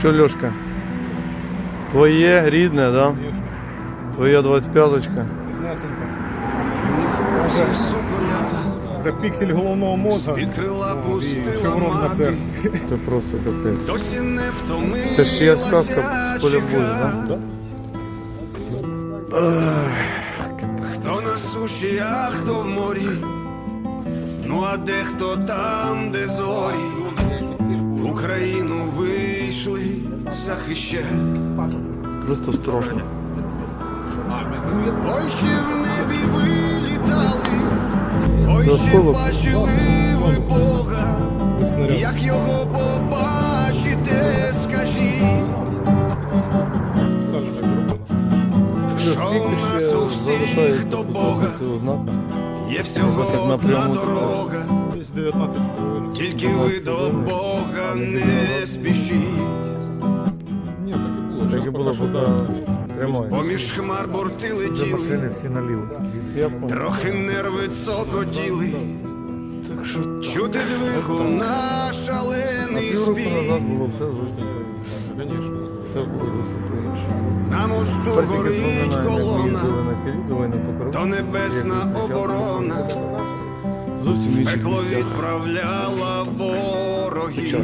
Що, Льошка? Твоє рідне, да? Твоя 25-очка. Ясненько. Хлопці соколята, Це піксель головного мозга. з-під крила пустила мати. Це просто капець. Досі не втомилася Це ж чия сказка з поля бою, да? Хто на суші, а хто в морі. Ну а де хто там, де зорі. Захищати. Просто страшно. Ой, чи в небі ви літали, ой, чи бачили ви Бога, як його побачите, скажіть, що у нас у всіх до Бога? є всього одна дорога, Десь 19 з половиною. тільки ви до Бога не спішіть, так і було. Так і було, поки тримає. поміж хмар борти летіли, машини всі наліво. Я понял. трохи нерви цокотіли, Так що чути двигун наш шалений півроку назад спів. було все зовсім по-іншому. Конечно. Все було зовсім по-іншому. На мосту Тепер тільки горить вспоминаємо, як ми колона, їздили на ці то небесна оборона, Зовсім інші пекло місця. відправляла ворогів.